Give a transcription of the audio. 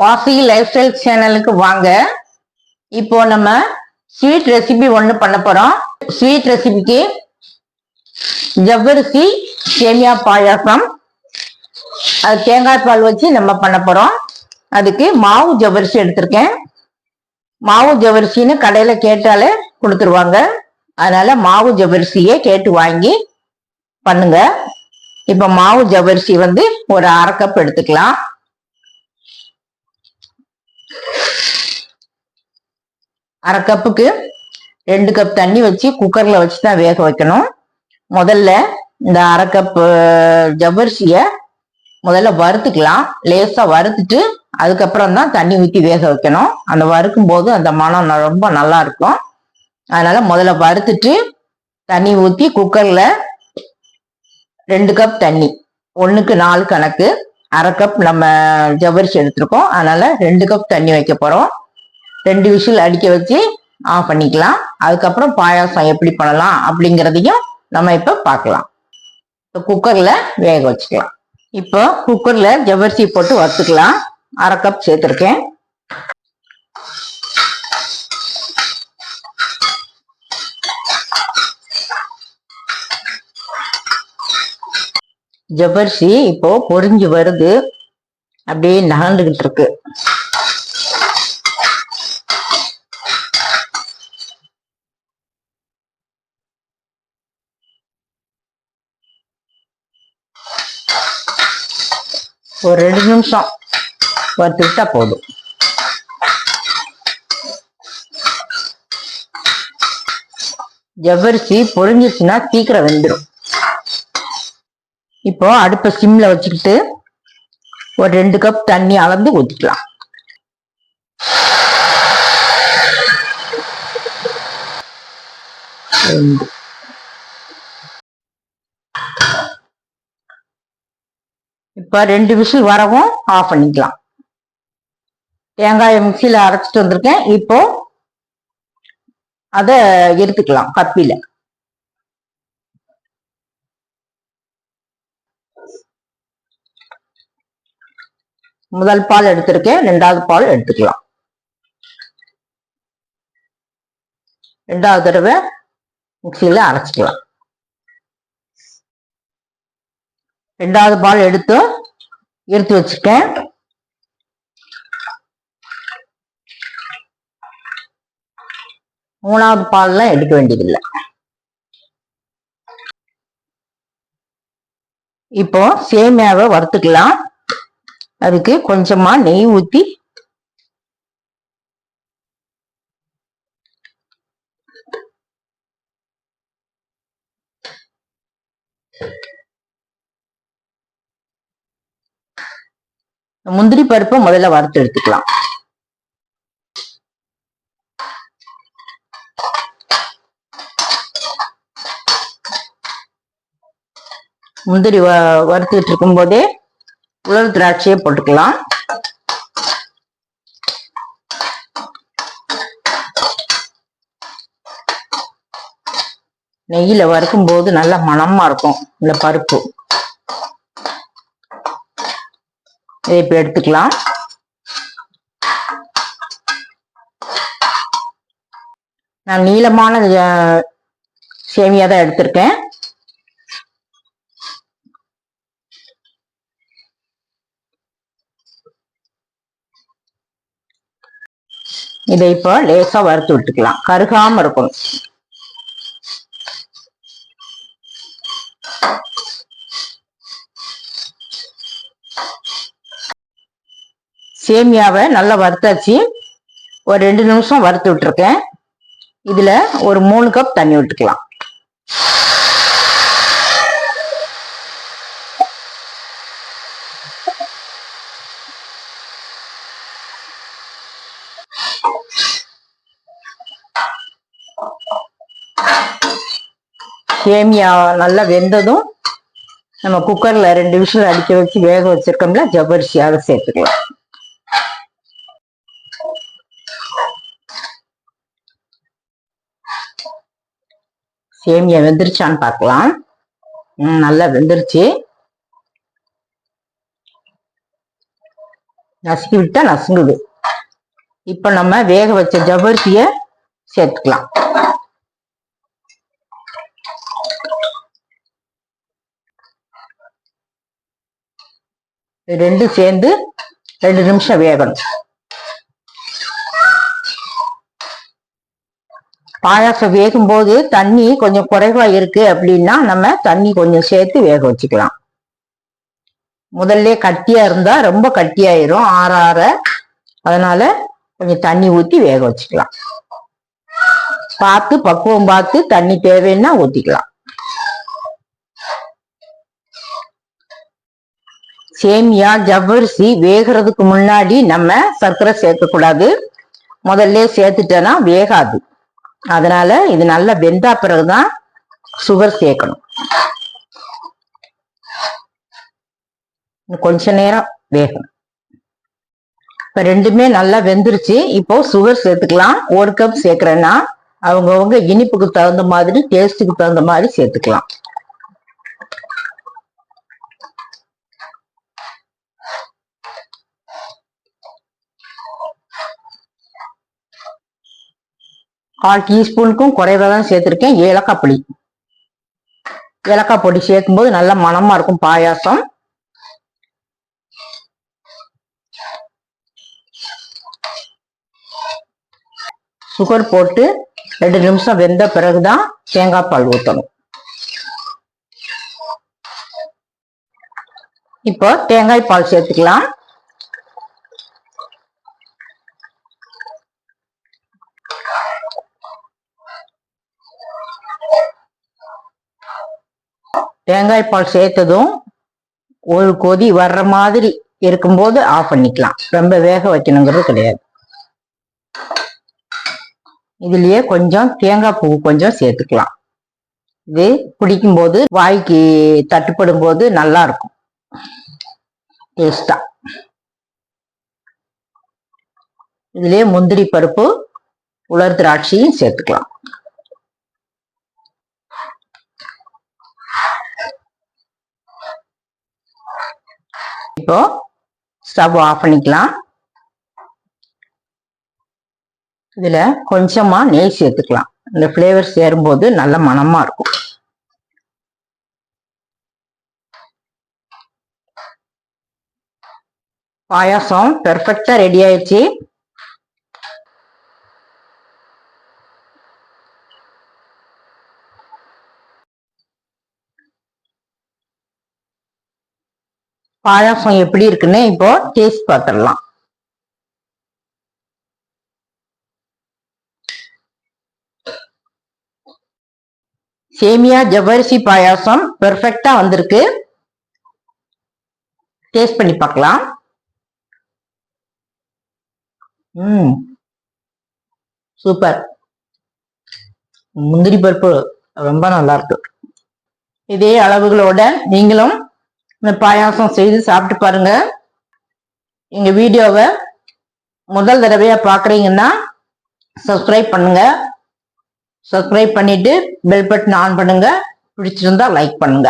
வாசி life style சேனலுக்கு வாங்க. இப்போ நம்ம ஸ்வீட் ரெசிபி ஒன்று பண்ண போகிறோம் ஸ்வீட் ரெசிபிக்கு ஜவ்வரிசி சேமியா பாயாசம் அது தேங்காய் பால் வச்சு நம்ம பண்ண போகிறோம் அதுக்கு மாவு ஜவ்வரிசி எடுத்திருக்கேன். மாவு ஜவ்வரிசின்னு கடையில் கேட்டாலே கொடுத்துருவாங்க. அதனால மாவு ஜவ்வரிசியே கேட்டு வாங்கி பண்ணுங்க. இப்போ மாவு ஜவ்வரிசி வந்து ஒரு அரை கப் எடுத்துக்கலாம். அரை கப்புக்கு ரெண்டு கப் தண்ணி வச்சு குக்கர்ல வச்சு தான் வேக வைக்கணும். முதல்ல இந்த அரை கப் ஜவ்வரிசிய முதல்ல வறுத்துக்கலாம். லேசா வறுத்துட்டு அதுக்கப்புறம் தான் தண்ணி ஊற்றி வேக வைக்கணும். அந்த வறுக்கும் போது அந்த மனம் ரொம்ப நல்லா இருக்கும். அதனால முதல்ல வறுத்துட்டு தண்ணி ஊற்றி குக்கர்ல ரெண்டு கப் தண்ணி ஒன்றுக்கு நாலு கணக்கு. அரை கப் நம்ம ஜவ்வரிசி எடுத்திருக்கோம். அதனால ரெண்டு கப் தண்ணி வைக்க போகிறோம் ரெண்டு விசில் அடிக்க வச்சு ஆஃப் பண்ணிக்கலாம். அதுக்கப்புறம் பாயாசம் எப்படி பண்ணலாம் அப்படிங்கிறதையும் நம்ம இப்போ பார்க்கலாம். இப்போ குக்கரில் வேக வச்சுக்கலாம். இப்போ குக்கரில் ஜவ்வரிசி போட்டு வறுத்துக்கலாம். அரை கப் சேர்த்துருக்கேன். ஜவ்வரிசி இப்போ பொறிஞ்சு வருது. அப்படியே நகர்ந்துகிட்டு இருக்கு. ஒரு ரெண்டு நிமிஷம் வறுத்துக்கிட்டா போதும். ஜவ்வரிசி பொழிஞ்சிச்சுன்னா சீக்கிரம் வெந்துடும் இப்போ அடுப்பை சிம்ல வச்சுக்கிட்டு ஒரு ரெண்டு கப் தண்ணி அளந்து ஊத்திக்கலாம். இப்ப ரெண்டு விசில் வரவும் ஆஃப் பண்ணிக்கலாம். தேங்காயை மிக்சியில அரைச்சிட்டு வந்திருக்கேன். இப்போ அதை எடுத்துக்கலாம் கப்பில. முதல் பால் எடுத்திருக்கேன். ரெண்டாவது பால் எடுத்துக்கலாம். ரெண்டாவது தடவை மிக்சியில அரைச்சிக்கலாம். ரெண்டாவது பால் எடுத்து எடுத்து வச்சுட்டேன். மூணாவது பால்லாம் எடுக்க வேண்டியதில்லை. இப்போ சேமியாவை வறுத்துக்கலாம். அதுக்கு கொஞ்சமா நெய் ஊத்தி முந்திரி பருப்பை முதல்ல வறுத்து எடுத்துக்கலாம். முந்திரி வ- வறுத்துட்டு இருக்கும் போதே உலர் திராட்சையை போட்டுக்கலாம். நெய்யில வறுக்கும் போது நல்ல மணமா இருக்கும் இந்த பருப்பு. இதை இப்ப எடுத்துக்கலாம். நான் நீளமான சேமியா தான் எடுத்திருக்கேன். இதை இப்போ லேசா வறுத்து விட்டுக்கலாம். கருகாம இருக்கணும் சேமியாவை நல்லா வறுத்தாச்சு. ஒரு ரெண்டு நிமிஷம் வறுத்து விட்டுருக்கேன். இதுல ஒரு மூணு கப் தண்ணி விட்டுக்கலாம் சேமியா நல்லா வெந்ததும் நம்ம குக்கர்ல ரெண்டு விசில் அடிக்க வச்சு வேக வச்சிருக்கோம்ல ஜவ்வரிசி அதை சேர்த்துக்கலாம். சேமியா வெந்துருச்சான்னு பார்க்கலாம். ம், நல்லா வெந்துருச்சு. நசுக்கி விட்டா நசுங்குது. இப்ப நம்ம வேக வச்ச ஜவ்வரிசிய சேர்த்துக்கலாம். இது ரெண்டும் சேர்ந்து ரெண்டு நிமிஷம் வேகணும். பாயாசம் வேகும்போது தண்ணி கொஞ்சம் குறைவா இருக்கு அப்படின்னா நம்ம தண்ணி கொஞ்சம் சேர்த்து வேக வச்சுக்கலாம். முதல்ல கட்டியா இருந்தா ரொம்ப கட்டியாயிரும் ஆற ஆற. அதனால கொஞ்சம் தண்ணி ஊத்தி வேக வச்சுக்கலாம். பார்த்து பக்குவம் பார்த்து தண்ணி தேவைன்னா ஊத்திக்கலாம். சேமியா ஜவ்வரிசி வேகிறதுக்கு முன்னாடி நம்ம சர்க்கரை சேர்க்கக்கூடாது. முதல்ல சேர்த்துட்டோன்னா வேகாது. அதனால இது நல்லா வெந்தா பிறகுதான் சுகர் சேர்க்கணும். கொஞ்ச நேரம் வேகணும். இப்ப ரெண்டுமே நல்லா வெந்துருச்சு. இப்போ சுகர் சேர்த்துக்கலாம். ஒரு கப் சேர்க்கிறேன்னா அவங்கவுங்க இனிப்புக்கு தகுந்த மாதிரி டேஸ்ட்டுக்கு தகுந்த மாதிரி சேர்த்துக்கலாம். கால் டீஸ்பூனுக்கும் குறைவா தான் சேர்த்துருக்கேன். ஏலக்காய் பொடி. ஏலக்காய் பொடி சேர்க்கும்போது நல்ல மணமா இருக்கும் பாயாசம். சுகர் போட்டு ரெண்டு நிமிஷம் வெந்த பிறகுதான் தேங்காய் பால் ஊற்றணும் இப்போ தேங்காய் பால் சேர்த்துக்கலாம். தேங்காய் பால் சேர்த்ததும் ஒரு கொதி வர்ற மாதிரி இருக்கும்போது ஆஃப் பண்ணிக்கலாம். ரொம்ப வேக வைக்கணுங்கிறது கிடையாது. இதுலயே கொஞ்சம் தேங்காய் பூ கொஞ்சம் சேர்த்துக்கலாம். இது குடிக்கும்போது வாய்க்கு தட்டுப்படும் போது நல்லா இருக்கும் டேஸ்டா இதுலயே முந்திரி பருப்பு உலர் திராட்சையும் சேர்த்துக்கலாம். இப்போ ஸ்டவ் ஆஃப் பண்ணிக்கலாம். இதுல கொஞ்சமா நெய் சேர்த்துக்கலாம். இந்த ஃப்ளேவர் சேரும்போது நல்ல மனமா இருக்கும். பாயாசம் பெர்ஃபெக்டா ரெடி ஆயிடுச்சு. பாயாசம் எப்படி இருக்குன்னு இப்போ டேஸ்ட் பார்த்துடலாம். சேமியா ஜவ்வரிசி பாயாசம் பெர்ஃபெக்டா வந்திருக்கு. டேஸ்ட் பண்ணி பார்க்கலாம். ம். சூப்பர். முந்திரி பருப்பு ரொம்ப நல்லா இருக்கு. இதே அளவுகளோட நீங்களும் இந்த பாயாசம் செய்து சாப்பிட்டு பாருங்க. எங்க வீடியோவை முதல் தடவையா பாக்குறீங்கன்னா சப்ஸ்கிரைப் பண்ணுங்க. சப்ஸ்கிரைப் பண்ணிட்டு பெல் பட்டன் ஆன் பண்ணுங்க. பிடிச்சிருந்தா லைக் பண்ணுங்க.